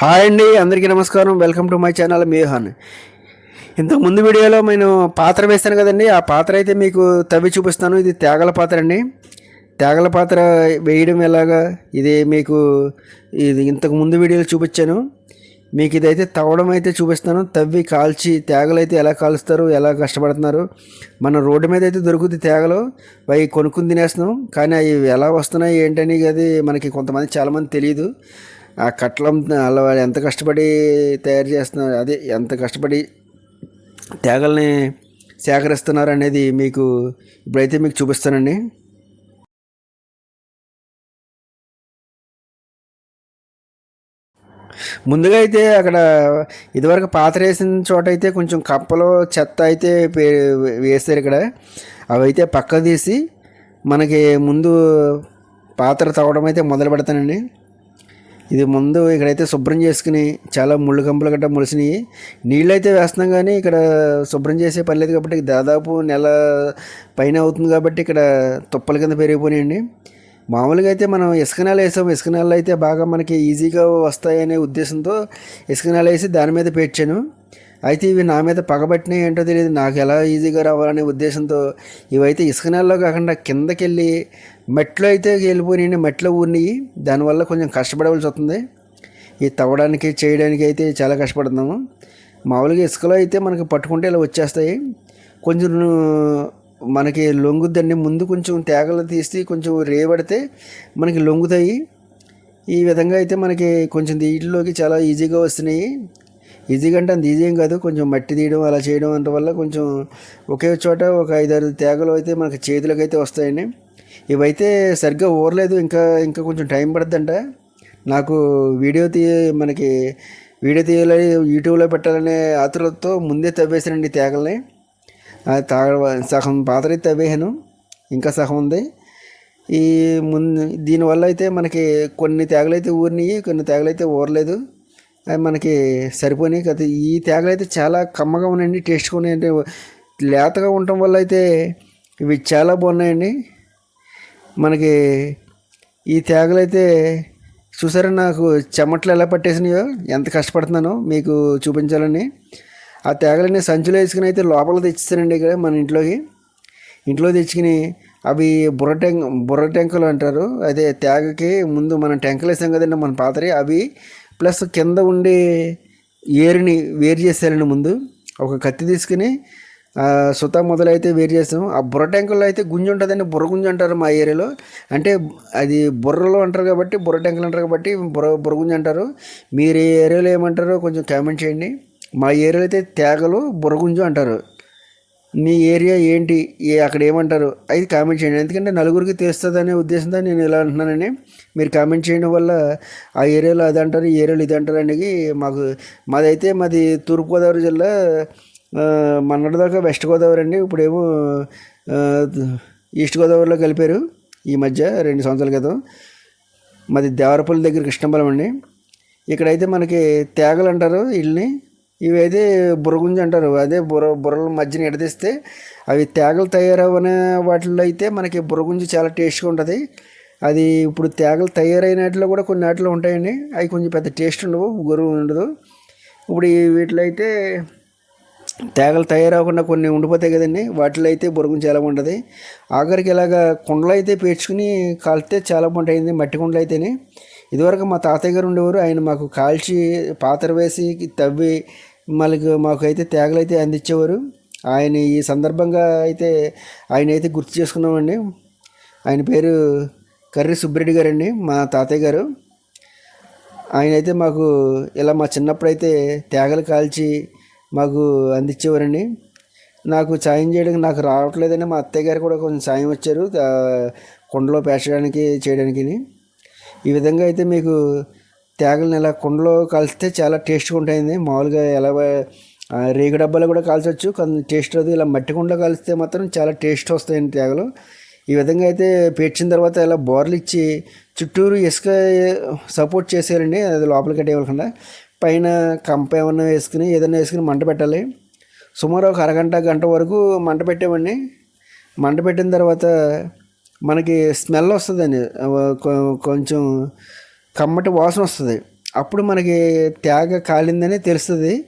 Hi అండి అందరికీ నమస్కారం. Welcome to my channel Mehan. ఇంతకు ముందు వీడియోలో నేను పాత్ర వేస్తాను కదండి ఆ పాత్ర అయితే మీకు తవ్వి చూపిస్తాను. ఇది తేగల పాత్ర అండి. తేగల పాత్ర వేయడం ఎలాగా? ఇది మీకు ఇది ఇంతకు ముందు వీడియోలో చూపించాను. మీకు ఇదైతే తవ్వడం అయితే చూపిస్తాను. తవ్వి కాల్చి తేగలు అయితే ఎలా కాలుస్తారు ఎలా కష్టపడుతున్నారు. మన రోడ్డు మీద అయితే దొరుకుతుంది తేగలు. అవి కొనుక్కుని తినేస్తున్నాం. కానీ అవి ఎలా వస్తున్నాయి ఏంటని అది మనకి కొంతమంది చాలామంది తెలియదు. ఆ కట్లం అలా వాళ్ళు ఎంత కష్టపడి తయారు చేస్తున్నారు అదే ఎంత కష్టపడి తేగల్ని సేకరిస్తున్నారు అనేది మీకు ఇప్పుడైతే మీకు చూపిస్తానండి. ముందుగా అయితే అక్కడ ఇదివరకు పాత్ర వేసిన చోట అయితే కొంచెం కప్పలో చెత్త అయితే పే- వేస్తారు ఇక్కడ. అవి అయితే పక్క తీసి మనకి ముందు పాత్ర తవ్వడం అయితే మొదలు పెడతానండి. ఇది ముందు ఇక్కడైతే శుభ్రం చేసుకుని చాలా ముళ్ళు కంపలు గట్రా మొలిసినాయి. నీళ్ళు అయితే వేస్తున్నాం కానీ ఇక్కడ శుభ్రం చేసే పని లేదు కాబట్టి దాదాపు నెల పైన అవుతుంది కాబట్టి ఇక్కడ తుప్పల కింద పెరిగిపోయినాయండి. మామూలుగా అయితే మనం ఇసుక నేల వేసాం. ఇసుక నేలలో అయితే బాగా మనకి ఈజీగా వస్తాయనే ఉద్దేశంతో ఇసుక నేల వేసి దాని మీద పేర్చాను అయితే ఇవి నా మీద పగబట్టినాయి ఏంటో తెలియదు. నాకు ఎలా ఈజీగా రావాలనే ఉద్దేశంతో ఇవైతే ఇసుక నేలలో కాకుండా కిందకి వెళ్ళి అయితే వెళ్ళిపోయినాయి మెట్లు ఊరినాయి. దానివల్ల కొంచెం కష్టపడవలసి వస్తుంది. ఈ తవ్వడానికి చేయడానికి అయితే చాలా కష్టపడుతున్నాము. మామూలుగా ఇసుకలో అయితే మనకి పట్టుకుంటే ఇలా వచ్చేస్తాయి. కొంచెం మనకి లొంగుద్దండి. ముందు కొంచెం తేగలు తీసి కొంచెం రేపడితే మనకి లొంగుతాయి. ఈ విధంగా అయితే మనకి కొంచెం దీంట్లోకి చాలా ఈజీగా వస్తున్నాయి. ఈజీగా అంటే అంత ఈజీ ఏం కాదు. కొంచెం మట్టి తీయడం అలా చేయడం అంత వల్ల కొంచెం ఒకే చోట ఒక ఐదారు తేగలు అయితే మనకి చేతులకు అయితే వస్తాయండి. ఇవైతే సరిగ్గా ఊరలేదు. ఇంకా ఇంకా కొంచెం టైం పడుతుందంట నాకు వీడియో తీ మనకి వీడియో తీయాలని యూట్యూబ్లో పెట్టాలనే ఆతురతో ముందే తవ్వేసానండి తేగల్ని. తాగ సగం పాత్ర అయితే తవ్వేసాను ఇంకా సగం ఉంది. ఈ ముందు దీనివల్ల అయితే మనకి కొన్ని తేగలు అయితే ఊరినాయి కొన్ని తేగలు అయితే ఊరలేదు. అవి మనకి సరిపోయినాయి కదా. ఈ తేగలు అయితే చాలా కమ్మగా ఉన్నాయండి టేస్ట్గా ఉన్నాయండి. లేతగా ఉండటం వల్ల అయితే ఇవి చాలా బాగున్నాయండి. మనకి ఈ తేగలు అయితే చూసారా నాకు చెమట్లు ఎలా పట్టేసినాయో ఎంత కష్టపడుతున్నానో మీకు చూపించాలని. ఆ తేగలని సంచులో వేసుకుని అయితే లోపల తెచ్చిస్తానండి ఇక్కడ మన ఇంట్లోకి. ఇంట్లో తెచ్చుకుని అవి బుర్ర టెంక్ బుర్ర టెంకులు అంటారు. అదే తేగకి ముందు మనం టెంకలు వేసాం కదండి మన పాతరి అవి ప్లస్ కింద ఉండే ఏరుని వేరు చేశారండి ముందు. ఒక కత్తి తీసుకుని సుత మొదలైతే వేరు చేస్తాం ఆ బుర్ర ట్యాంకుల్లో అయితే గుంజు ఉంటుందండి. బుర్ర గుంజు అంటారు మా ఏరియాలో. అంటే అది బుర్రలో అంటారు కాబట్టి బుర్ర ట్యాంకులు అంటారు కాబట్టి బుర్ర బుర్ర గుంజు అంటారు. మీరు ఏ ఏరియాలో ఏమంటారో కొంచెం కామెంట్ చేయండి. మా ఏరియాలో అయితే తేగలు బుర్రగుంజు అంటారు. మీ ఏరియా ఏంటి? ఏ అక్కడ ఏమంటారు? అది కామెంట్ చేయండి. ఎందుకంటే నలుగురికి తెలుస్తుంది అనే ఉద్దేశంతో నేను ఇలా అంటున్నానని మీరు కామెంట్ చేయడం వల్ల ఆ ఏరియాలో అది అంటారు ఈ ఏరియాలో ఇది అంటారు అనేది మాకు మాదైతే మాది తూర్పుగోదావరి జిల్లా ఆ, మొన్నటిదాకా వెస్ట్ గోదావరి అండి. ఇప్పుడేమో ఈస్ట్ గోదావరిలో కలిపారు ఈ మధ్య రెండు సంవత్సరాల క్రితం. మాది దేవరపల్లి దగ్గర కృష్ణంబలం అండి. ఇక్కడైతే మనకి తేగలు అంటారు వీళ్ళని ఇవి అయితే బుర్రగుంజ అంటారు. అదే బుర్ర బుర్రల మధ్యన ఎడదీస్తే అవి తేగలు తయారవనే వాటిల్లో అయితే మనకి బుర్రగుంజి చాలా టేస్ట్గా ఉంటుంది. అది ఇప్పుడు తేగలు తయారైన వాటిలో కూడా కొన్ని వాటిలో ఉంటాయండి. అవి కొంచెం పెద్ద టేస్ట్ ఉండవు గురువు ఉండదు. ఇప్పుడు వీటిలో అయితే తేగలు తయారవకుండా కొన్ని ఉండిపోతాయి కదండి. వాటిలో అయితే బురుగుం చాలా ఉంటుంది ఆఖరికి ఇలాగ కుండలు అయితే పేర్చుకుని కాలితే చాలా బాగుంటాయింది మట్టి కుండలు అయితేనే. ఇదివరకు మా తాతయ్య గారు ఉండేవారు. ఆయన మాకు కాల్చి పాత్ర వేసి తవ్వి మళ్ళీ మాకు అయితే తేగలు అయితే అందించేవారు. ఆయన ఈ సందర్భంగా అయితే ఆయన అయితే గుర్తు చేసుకున్నామండి. ఆయన పేరు కర్రీ సుబ్బిరెడ్డి గారండి మా తాతయ్య గారు. ఆయన అయితే మాకు ఇలా మా చిన్నప్పుడు అయితే తేగలు కాల్చి మాకు అందించేవారండి నాకు సాయం చేయడానికి నాకు రావట్లేదని మా అత్తయ్య గారు కూడా కొంచెం సాయం వచ్చారు కుండలో పేర్చడానికి చేయడానికి ఈ విధంగా అయితే మీకు తేగలను ఇలా కుండలో కలిస్తే చాలా టేస్ట్గా ఉంటాయండి. మామూలుగా ఎలా రేగు డబ్బాలో కూడా కాల్చవచ్చు కానీ టేస్ట్ రాదు ఇలా మట్టి కుండలో కలిస్తే మాత్రం చాలా టేస్ట్ వస్తాయండి తేగలు. ఈ విధంగా అయితే పేర్చిన తర్వాత ఇలా బోర్లు ఇచ్చి చుట్టూరు ఇసుక సపోర్ట్ చేసేయాలండి. అది లోపలికి కట్టేయకుండా పైన కంప ఏమన్నా వేసుకుని ఏదైనా వేసుకుని మంట పెట్టాలి. సుమారు ఒక అరగంట గంట వరకు మంట పెట్టామండి మంట పెట్టిన తర్వాత మనకి స్మెల్ వస్తుందండి. కొంచెం కమ్మటి వాసన వస్తుంది. అప్పుడు మనకి తేగ కాలిందని తెలుస్తుంది.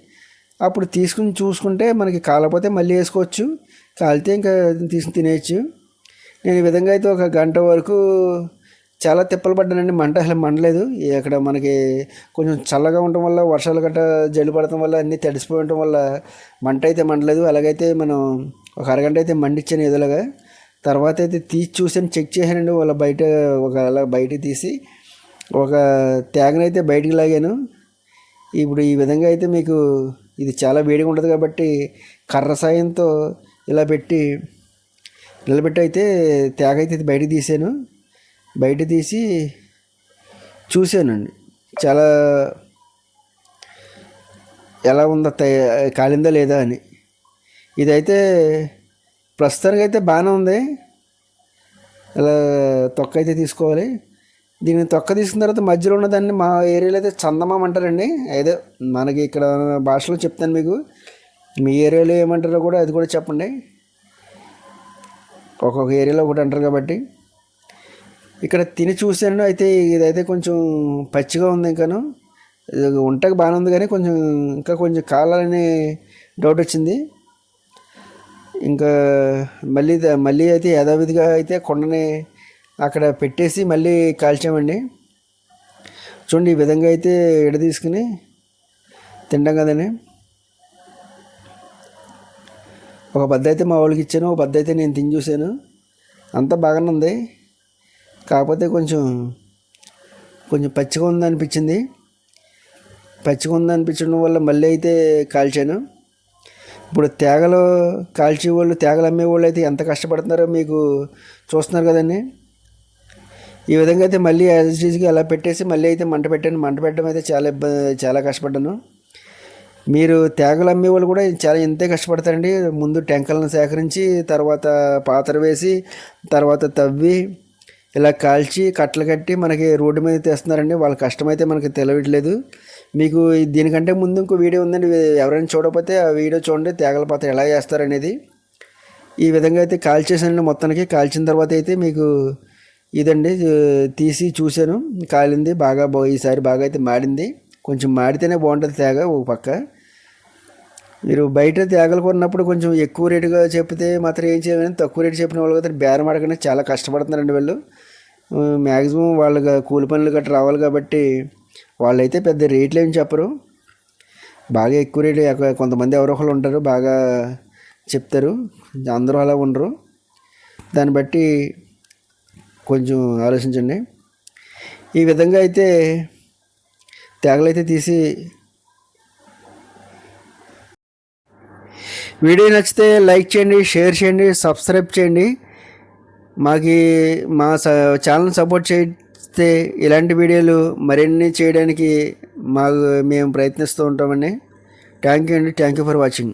అప్పుడు తీసుకుని చూసుకుంటే మనకి కాలపోతే మళ్ళీ వేసుకోవచ్చు. కాలితే ఇంకా తీసుకుని తినేయచ్చు. నేను ఈ విధంగా అయితే ఒక గంట వరకు చాలా తిప్పలు పడ్డానండి. మంట అసలు మండలేదు. అక్కడ మనకి కొంచెం చల్లగా ఉండటం వల్ల వర్షాలు గట్ట జల్లు పడటం వల్ల అన్నీ తడిసిపోయి ఉండటం వల్ల మంట అయితే మండలేదు. అలాగైతే మనం ఒక అరగంట అయితే మండిచ్చాను ఎదులాగా తర్వాత అయితే తీసి చూసాను చెక్ చేశానండి. వాళ్ళ బయట ఒక అలా బయట తీసి ఒక తేగనైతే బయటికి లాగాను. ఇప్పుడు ఈ విధంగా అయితే మీకు ఇది చాలా వేడిగా ఉంటుంది కాబట్టి కర్ర సాయంతో ఇలా పెట్టి నిలబెట్టి అయితే తేగ అయితే తీసాను. బయట తీసి చూశానండి. చాలా ఎలా ఉందో తయ- కాలిందా లేదా అని. ఇదైతే ప్రస్తుతానికి అయితే బాగానే ఉంది. ఇలా తొక్క అయితే తీసుకోవాలి. దీన్ని తొక్క తీసుకున్న తర్వాత మధ్యలో ఉన్నదాన్ని మా ఏరియాలో అయితే చందమామ అంటారండి. ఏదో మనకి ఇక్కడ భాషలో చెప్తాను మీకు. మీ ఏరియాలో ఏమంటారో కూడా అది కూడా చెప్పండి. ఒక్కొక్క ఏరియాలో ఒకటి అంటారు కాబట్టి ఇక్కడ తిని చూశాను అయితే ఇదైతే కొంచెం పచ్చిగా ఉంది ఇంకాను. ఇది వంటకు బాగానే ఉంది కానీ కొంచెం ఇంకా కొంచెం కావాలని డౌట్ వచ్చింది. ఇంకా మళ్ళీ మళ్ళీ అయితే యథావిధిగా అయితే కొండని అక్కడ పెట్టేసి మళ్ళీ కాల్చామండి. చూడండి ఈ విధంగా అయితే ఎడ తీసుకుని తింటాం కదండి. ఒక బద్ద అయితే మా వాళ్ళకి ఇచ్చాను ఒక బద్ద అయితే నేను తిని చూశాను అంతా బాగానే ఉంది. కాకపోతే కొంచెం కొంచెం పచ్చిగా ఉంది అనిపించింది. పచ్చిగా ఉంది అనిపించడం వల్ల మళ్ళీ అయితే కాల్చాను. ఇప్పుడు తేగలు కాల్చే వాళ్ళు తేగలు అమ్మే వాళ్ళు అయితే ఎంత కష్టపడుతున్నారో మీకు చూస్తున్నారు కదండి. ఈ విధంగా అయితే మళ్ళీ యాజ్ అలా పెట్టేసి మళ్ళీ అయితే మంట పెట్టాను. మంట పెట్టడం అయితే చాలా ఇబ్బంది చాలా కష్టపడ్డాను. మీరు తేగలు అమ్మే వాళ్ళు కూడా చాలా ఇంతే కష్టపడతారండి. ముందు టెంకలను సేకరించి తర్వాత పాత్ర వేసి తర్వాత తవ్వి ఇలా కాల్చి కట్టలు కట్టి మనకి రోడ్డు మీద తెస్తున్నారండి. వాళ్ళ కష్టమైతే మనకి తెలియట్లేదు మీకు దీనికంటే ముందు ఇంకో వీడియో ఉందండి. ఎవరైనా చూడకపోతే ఆ వీడియో చూడండి. తేగల పాత్ర ఎలా చేస్తారనేది. ఈ విధంగా అయితే కాల్చేసానండి మొత్తానికి. కాల్చిన తర్వాత అయితే మీకు ఇదండి. తీసి చూశాను. కాలింది బాగా ఈసారి బాగా అయితే మాడింది. కొంచెం మాడితేనే బాగుంటుంది తేగ ఒక పక్క. మీరు బయట తేగలు కొన్నప్పుడు కొంచెం ఎక్కువ రేటుగా చెప్తే మాత్రం ఏం చేయాలని తక్కువ రేటు చెప్పిన వాళ్ళు కదా బేరం అడగనే చాలా కష్టపడుతున్నారండి వీళ్ళు. మ్యాక్సిమం వాళ్ళ కూలి పనులు గట్రా రావాలి కాబట్టి వాళ్ళైతే పెద్ద రేట్లు ఏమి చెప్పరు. బాగా ఎక్కువ రేటు కొంతమంది ఎవరో ఒకళ్ళు ఉంటారు బాగా చెప్తారు. అందరూ అలా ఉండరు. దాన్ని బట్టి కొంచెం ఆలోచించండి. ఈ విధంగా అయితే తేగలైతే తీసి వీడియో నచ్చితే లైక్ చేయండి షేర్ చేయండి సబ్స్క్రైబ్ చేయండి. మాకి మా స- ఛానల్ సపోర్ట్ చేస్తే ఇలాంటి వీడియోలు మరిన్ని చేయడానికి మాకు మేము ప్రయత్నిస్తూ ఉంటామండి. థ్యాంక్ యూ అండి. Thank you for watching.